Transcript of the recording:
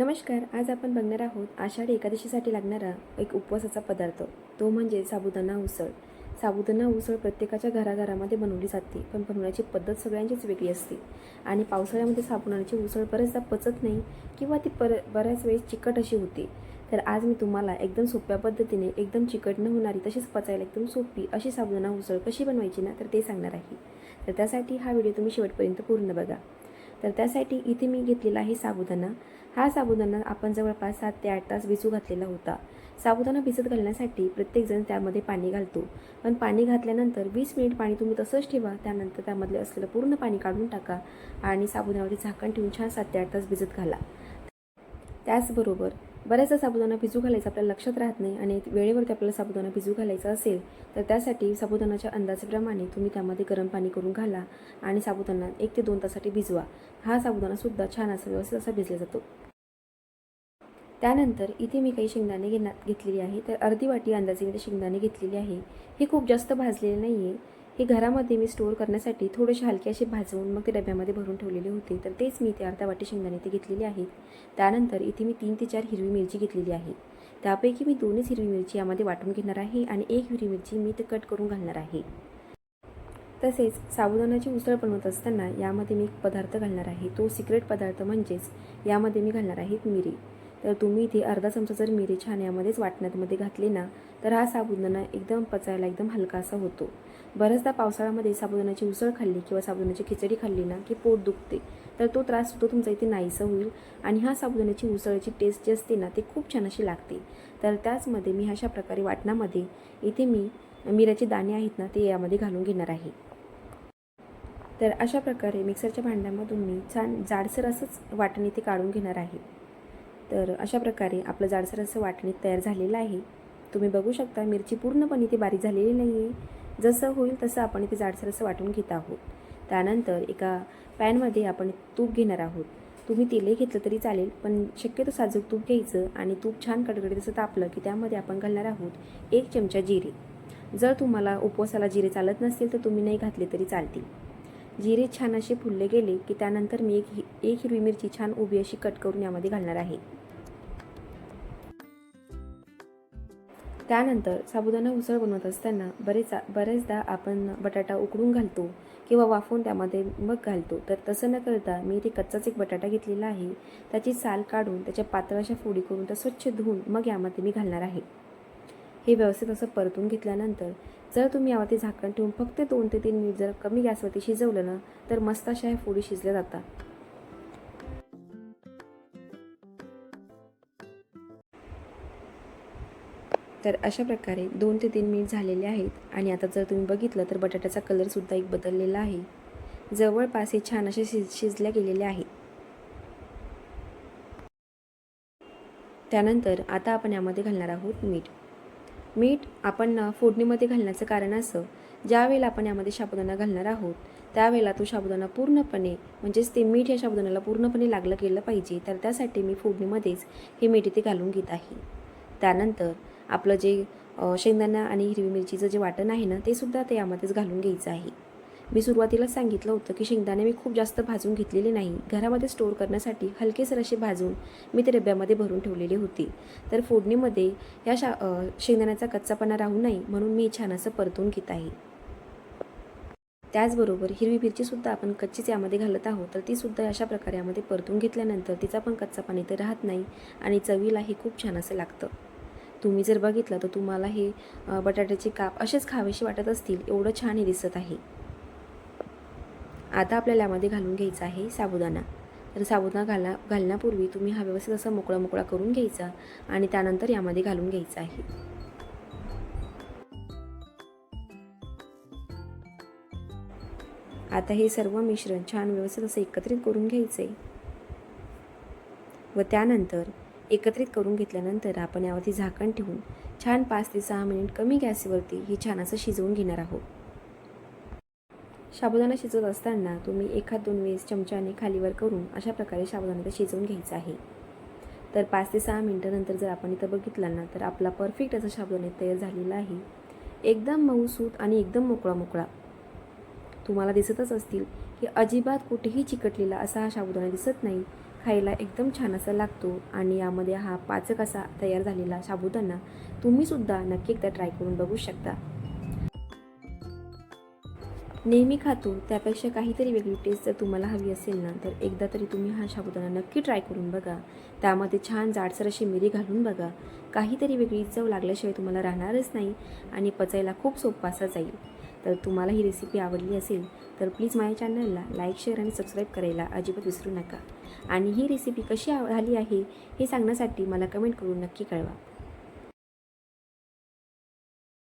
नमस्कार आज आपण बघणार आहोत आषाढी एकादशीसाठी लागणारा एक उपवासाचा पदार्थ. तो म्हणजे साबुदाणा उसळ. साबुदाणा उसळ प्रत्येकाच्या घराघरामध्ये बनवली जाते पण बनवण्याची पद्धत सगळ्यांचीच वेगळी असते. आणि पावसाळ्यामध्ये साबुदाण्याची उसळ बरेचदा पचत नाही किंवा ती पर बऱ्याच वेळेस चिकट अशी होते. तर आज मी तुम्हाला एकदम सोप्या पद्धतीने एकदम चिकट न होणारी तशीच पचायला एकदम सोपी अशी साबुदाणा उसळ कशी बनवायची ना तर ते सांगणार आहे. तर त्यासाठी हा व्हिडिओ तुम्ही शेवटपर्यंत पूर्ण बघा. तर त्यासाठी इथे मी घेतलेला आहे साबुदाणा. हा साबुदाणा आपण जवळपास सात ते आठ तास भिजू घातलेला होता. साबुदाणा भिजत घालण्यासाठी प्रत्येकजण त्यामध्ये पाणी घालतो. पण पाणी घातल्यानंतर वीस मिनिट पाणी तुम्ही तसंच ठेवा त्यानंतर त्यामधले असलेलं पूर्ण पाणी काढून टाका आणि साबुदाण्यावरती झाकण ठेवून छान सात ते आठ तास भिजत घाला. त्याचबरोबर बऱ्याचदा साबुदाणा भिजू घालायचा आपल्याला लक्षात राहत नाही आणि वेळेवरती आपल्याला साबुदाणा भिजू घालायचा असेल तर त्यासाठी साबुदाण्याच्या अंदाजेप्रमाणे तुम्ही त्यामध्ये गरम पाणी करून घाला आणि साबुदाणा एक ते दोन तासाठी भिजवा. हा साबुदाणासुद्धा छान असा व्यवस्थित असा भिजला जातो. त्यानंतर इथे मी काही शेंगदाणे घेण्यात घेतलेली आहे. तर अर्धी वाटी अंदाजे मी शेंगदाणे घेतलेली आहे. हे खूप जास्त भाजलेले नाही आहे हे घरामध्ये मी स्टोअर करण्यासाठी थोडेसे हलके असे भाजवून मग ते डब्यामध्ये भरून ठेवलेले होते. तर तेच मी इथे अर्धा वाटी शेंगदाणे ते घेतलेले आहेत. त्यानंतर इथे मी तीन ते चार हिरवी मिरची घेतलेली आहे. त्यापैकी मी दोनच हिरवी मिरची यामध्ये वाटून घेणार आहे आणि एक हिरवी मिरची मी ते कट करून घालणार आहे. तसेच साबुदाण्याची उसळ बनवत असताना यामध्ये मी एक पदार्थ घालणार आहे. तो सिक्रेट पदार्थ म्हणजेच यामध्ये मी घालणार आहे मिरी. तर तुम्ही इथे अर्धा चमचा जर मिरी छान यामध्येच वाटण्यामध्ये घातली ना तर हा साबुदाणा एकदम पचायला एकदम हलकासा होतो. बऱ्याचदा पावसाळ्यामध्ये साबुदाण्याची उसळ खाल्ली किंवा साबुदाण्याची खिचडी खाल्ली ना की पोट दुखते तर तो त्रास सुद्धा तुमचा इथे नाहीसा होईल आणि हा साबुदाण्याची उसळची टेस्ट जी असते ना ती खूप छान अशी लागते. तर त्याचमध्ये मी अशा प्रकारे वाटणामध्ये इथे मी मिऱ्याचे दाणे आहेत ना ते यामध्ये घालून घेणार आहे. तर अशा प्रकारे मिक्सरच्या भांड्यामधून मी छान जाडसर असंच वाटण इथे काढून घेणार आहे. तर अशा प्रकारे आपलं जाडसर असं वाटणी तयार झालेलं आहे. तुम्ही बघू शकता मिरची पूर्णपणे ती बारीक झालेली नाही आहे जसं होईल तसं आपण इथे जाडसर असं वाटून घेत आहोत. त्यानंतर एका पॅनमध्ये आपण तूप घेणार आहोत. तुम्ही तेलही घेतलं तरी चालेल पण शक्यतो साजूक तूप घ्यायचं आणि तूप छान कडकडीत असं तापलं की त्यामध्ये आपण घालणार आहोत एक चमचा जिरे. जर तुम्हाला उपवासाला जिरे चालत नसतील तर तुम्ही नाही घातले तरी चालतील. जिरे छान असे फुलले गेले की त्यानंतर मी एक एक हिरवी मिरची छान उभी अशी कट करून यामध्ये घालणार आहे. त्यानंतर साबुदाणा उसळ बनवत असताना बरेच बरेचदा आपण बटाटा उकडून घालतो किंवा वाफवून त्यामध्ये मग घालतो. तर तसं न करता मी इथे कच्चाच एक बटाटा घेतलेला आहे. त्याची साल काढून त्याच्या पातळ अशा फोडी करून त्या स्वच्छ धुवून मग यामध्ये मी घालणार आहे. हे व्यवस्थित असं परतून घेतल्यानंतर जर तुम्ही यावरती झाकण ठेवून फक्त दोन ते तीन मिनिट जर कमी गॅसवरती शिजवलं ना तर मस्त अशा ह्या फोडी शिजल्या जातात. तर अशा प्रकारे दोन ते तीन मिनिट झालेले आहेत आणि आता जर तुम्ही बघितलं तर बटाट्याचा कलरसुद्धा एक बदललेला आहे. जवळपास हे छान असे शिज शिजल्या गेलेले आहेत त्यानंतर आता आपण यामध्ये घालणार आहोत मीठ. मीठ आपण फोडणीमध्ये घालण्याचं कारण असं ज्यावेळेला आपण यामध्ये साबुदाणा घालणार आहोत त्यावेळेला तो साबुदाणा पूर्णपणे म्हणजेच ते मीठ या साबुदाण्याला पूर्णपणे लागलं गेलं पाहिजे तर त्यासाठी मी फोडणीमध्येच हे मीठ इथे घालून घेत आहे. त्यानंतर आपलं जे शेंगदाणा आणि हिरवी मिरचीचं जे वाटण आहे ना ते सुद्धा ते यामध्येच घालून घ्यायचं आहे. मी सुरुवातीला सांगितलं होतं की शेंगदाणे मी खूप जास्त भाजून घेतलेले नाही. घरामध्ये स्टोअर करण्यासाठी हलकेसर असे भाजून मी ते डब्यामध्ये भरून ठेवलेले होते. तर फोडणीमध्ये या शा शेंगदाण्याचा कच्चापणा राहू नये म्हणून मी छान असं परतून घेत आहे. त्याचबरोबर हिरवी मिरचीसुद्धा आपण कच्चीच यामध्ये घालत आहोत तर तीसुद्धा अशा प्रकारे यामध्ये परतून घेतल्यानंतर तिचा पण कच्चा पाणी तर राहत नाही आणि चवीला हे खूप छान असं लागतं. तुम्ही जर बघितलं तर तुम्हाला हे बटाट्याचे काप असेच खावेसे वाटत असतील एवढं छान हे दिसत आहे. आता आपल्याला यामध्ये घालून घ्यायचा आहे साबुदाणा. तर साबुदाणा घाला घालण्यापूर्वी तुम्ही हा व्यवस्थित असा मोकळा मोकळा करून घ्यायचा आणि त्यानंतर यामध्ये घालून घ्यायचा आहे. आता हे सर्व मिश्रण छान व्यवस्थित असं एकत्रित करून घ्यायचे व त्यानंतर एकत्रित करून घेतल्यानंतर आपण यावरती झाकण ठेवून छान पाच ते सहा मिनिट कमी गॅसवरती हे छान असं शिजवून घेणार आहोत. साबुदाणा शिजत असताना तुम्ही एखाद दोन वेळेस चमच्याने खालीवर करून अशा प्रकारे साबुदाणा शिजवून घ्यायचा आहे. तर पाच ते सहा मिनटानंतर जर आपण इथं बघितलं ना तर आपला परफेक्ट असा साबुदाणा तयार झालेला आहे. एकदम मऊसूत आणि एकदम मोकळा मोकळा. तुम्हाला दिसतच असतील की अजिबात कुठेही चिकटलेला असा हा साबुदाणा दिसत नाही. खायला एकदम छान असा लागतो आणि यामध्ये हा पाचक असा तयार झालेला साबुदाणा तुम्हीसुद्धा नक्की एकदा ट्राय करून बघू शकता. नेहमी खातो त्यापेक्षा काहीतरी वेगळी टेस्ट जर तुम्हाला हवी असेल ना तर एकदा तरी तुम्ही हा साबुदाणा नक्की ट्राय करून बघा. त्यामध्ये छान जाडसर अशी मिरी घालून बघा. काहीतरी वेगळी चव लागल्याशिवाय तुम्हाला राहणारच नाही आणि पचायला खूप सोपा असा जाईल. तर तुम्हाला ही रेसिपी आवडली असेल तर प्लीज माझ्या चॅनलला लाईक शेअर आणि सबस्क्राईब करायला अजिबात विसरू नका. आणि ही रेसिपी कशी आव- झाली आहे हे सांगण्यासाठी मला कमेंट करून नक्की कळवा.